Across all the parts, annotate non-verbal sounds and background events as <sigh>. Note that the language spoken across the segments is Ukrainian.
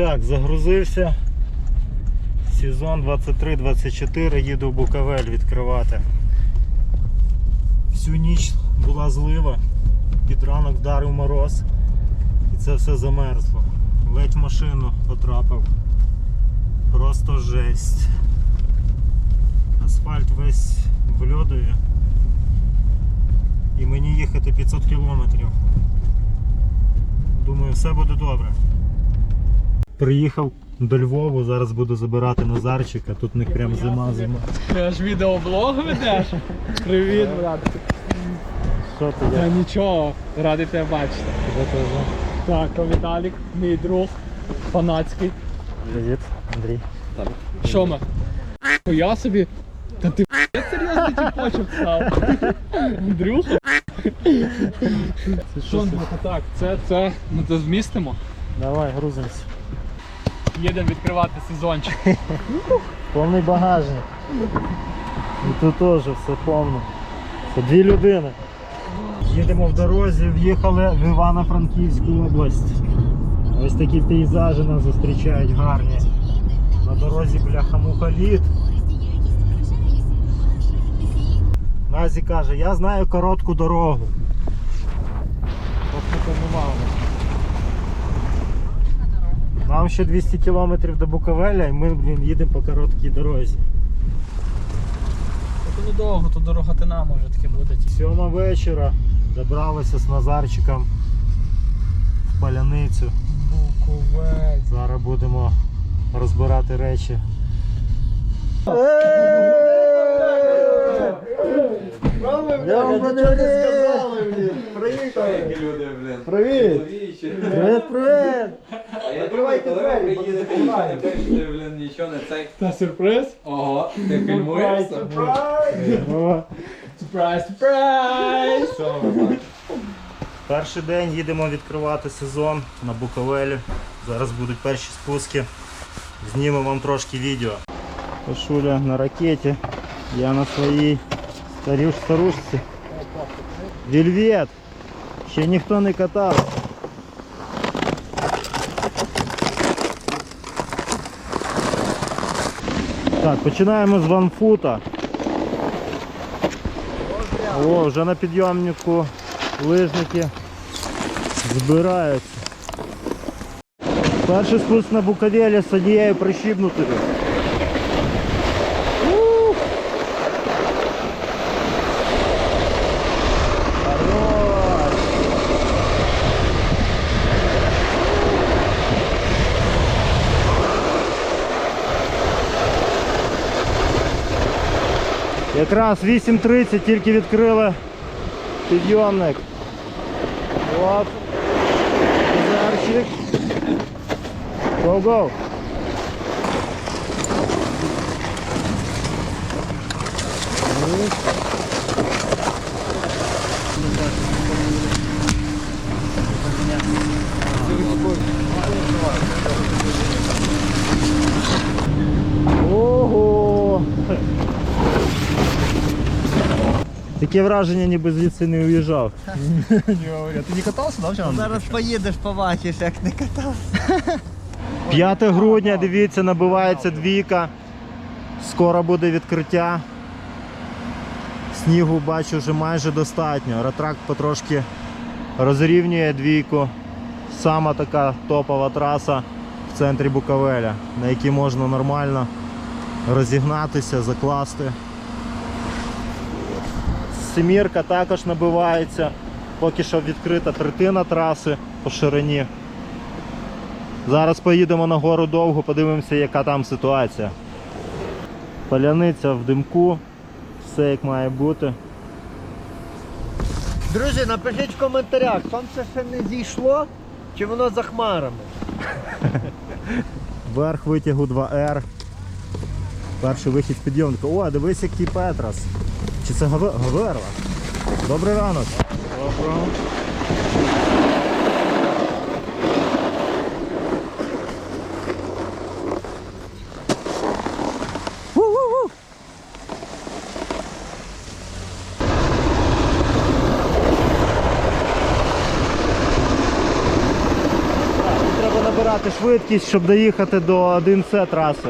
Так, загрузився. Сезон 23-24, їду в Буковель відкривати. Всю ніч була злива, під ранок вдарив мороз і це все замерзло. Ледь машину потрапив. Просто жесть. Асфальт весь в льодові. І мені їхати 500 кілометрів. Думаю, все буде добре. Приїхав до Львову, зараз буду забирати Назарчика. Тут в них прям зима зима. Ти аж відеоблог ведеш? Привіт, брат. Що ти Та нічого, радий тебе бачити. Тебе теж? Так, а Віталік, мій друг, фанатський. Привіт, Андрій. Що ми? Я собі. Та ти я серйозний тіпочок став. Андрюха. Це Що, Андрюха, так, це, це, ми це змістимо. Давай, грузимось. Їдемо відкривати сезончик. <laughs> Повний багажник. І тут теж все повно. Це дві людини. Їдемо в дорозі, в'їхали в Івано-Франківську область. Ось такі пейзажі нас зустрічають гарні. На дорозі бляха-муха лід. Назі каже, я знаю коротку дорогу. Тобто нема у нас. Нам ще 200 кілометрів до Буковеля і ми блін, їдемо по короткій дорозі. Це недовго, то дороготина може таке буде. Сьома вечора добралися з Назарчиком в паляницю. Буковель. Зараз будемо розбирати речі. Я вам нічого не сказали, блін. Приїхали. люди, блін. Привіт. Привіт, привіт. А я думаю, коли ви приїдете, нічого не пишете, блін, нічого не цей. Та сюрприз? Ого, ти фільмуєшся? О, Сюрприз, сюрприз! Перший день їдемо відкривати сезон на Буковелі. Зараз будуть перші спуски. Знімемо вам трошки відео. Пашуля на ракеті, я на своїй старюш старушці. Вільвет! Ще ніхто не катав. Так, починаємо з ванфута. О, вже на підйомнику лижники збираються. Перший спуск на Буковелі з однією прищібнутою. Якраз 8.30 тільки відкрили підйомник. Оп. Назарчик. Go, go. Ого! Таке враження, ніби звідси не уїжджав. Ты не катался, да? Зараз поїдеш, побачиш, як не катав. 5 грудня, дивіться, набивається двійка. Скоро буде відкриття. Снігу бачу вже майже достатньо. Ретракт потрошки розрівнює двійку. Сама така топова траса в центрі Буковеля, на якій можна нормально розігнатися, закласти. Семірка також набивається. Поки що відкрита третина траси по ширині. Зараз поїдемо на гору довго, подивимося, яка там ситуація. Паляниця в димку, все як має бути. Друзі, напишіть в коментарях, сонце ще не зійшло, чи воно за хмарами. <laughs> Верх витягу 2R. Перший вихід з підйомника. О, дивись, який Петрас. Чи це Гаверла? Добрий ранок. Доброго. Набирати швидкість, щоб доїхати до 1С траси.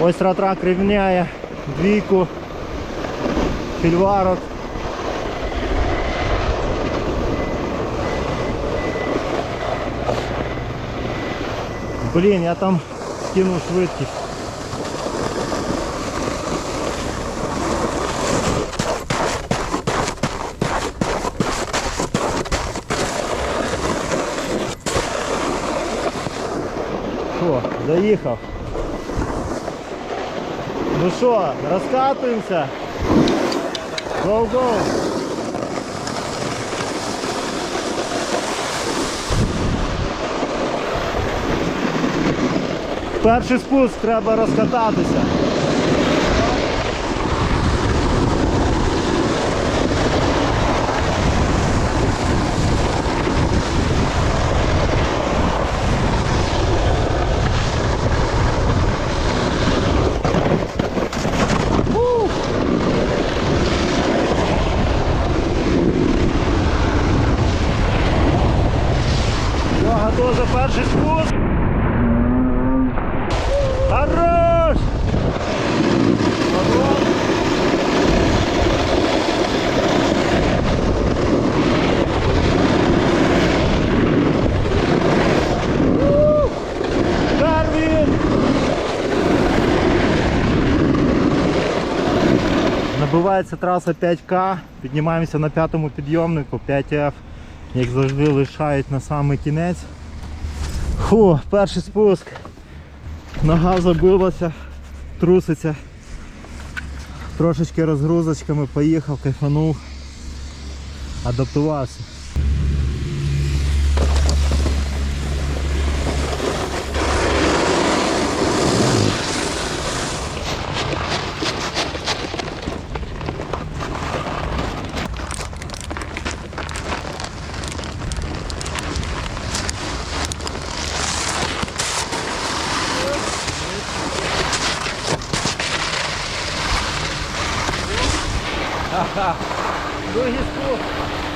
Ось ратрак рівняє двійку, фільварок. Блін, я там скинув швидкість. Що, заїхав. Ну що, розкатуємося? Гоу-гоу! Перший спуск треба розкататися. Набивається траса 5К, піднімаємося на п'ятому підйомнику, 5F, як завжди лишають на самий кінець. Фу, перший спуск. Нога забилася, труситься. Трошечки розгрузочками поїхав, кайфанув, адаптувався. <laughs> Другий спуск.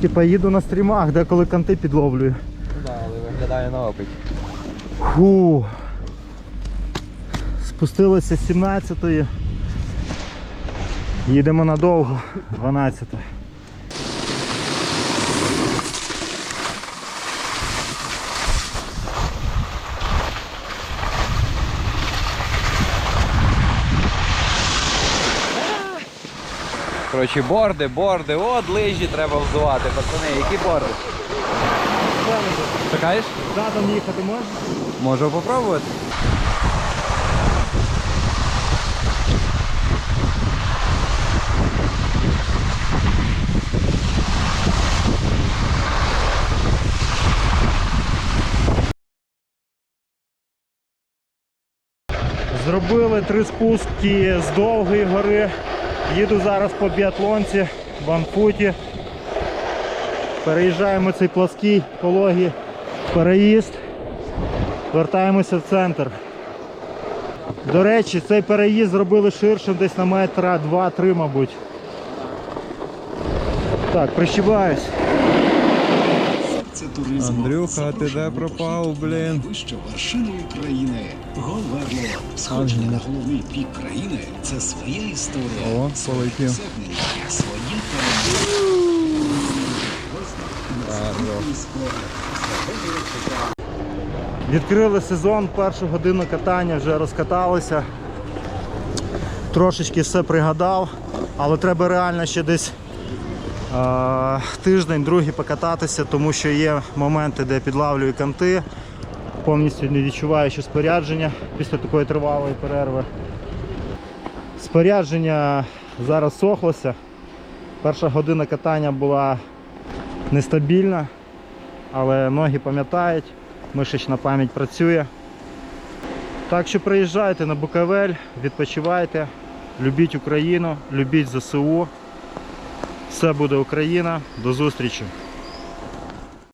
Типа їду на стрімах, де коли канти підловлюю. Да, але виглядає на опит. Фу. Спустилися з 17-ї. Їдемо надовго. 12. Коротше, борди, борди, от лижі треба взувати, пацани, які борди? Чекаєш? Задом їхати можеш? Можу попробувати. Зробили три спуски з довгої гори. Їду зараз по біатлонці в Анфуті. Переїжджаємо цей плоский пологий переїзд. Вертаємося в центр. До речі, цей переїзд зробили ширшим десь на метра 2-3, мабуть. Так, прищибаюсь. Це туризм. Андрюха, ти де пропав, блін? Вище вершиною країни. Говерло. Сходження на головний пік країни це своя історія. О, полетів. Своє перемоги. Відкрили сезон, першу годину катання вже розкаталися. Трошечки все пригадав, але треба реально ще десь тиждень, другий покататися, тому що є моменти, де підлавлюю канти, повністю не відчуваючи спорядження після такої тривалої перерви. Спорядження зараз сохлося. Перша година катання була нестабільна, але ноги пам'ятають, мишечна пам'ять працює. Так що приїжджайте на Буковель, відпочивайте, любіть Україну, любіть ЗСУ. Все буде Україна. До зустрічі!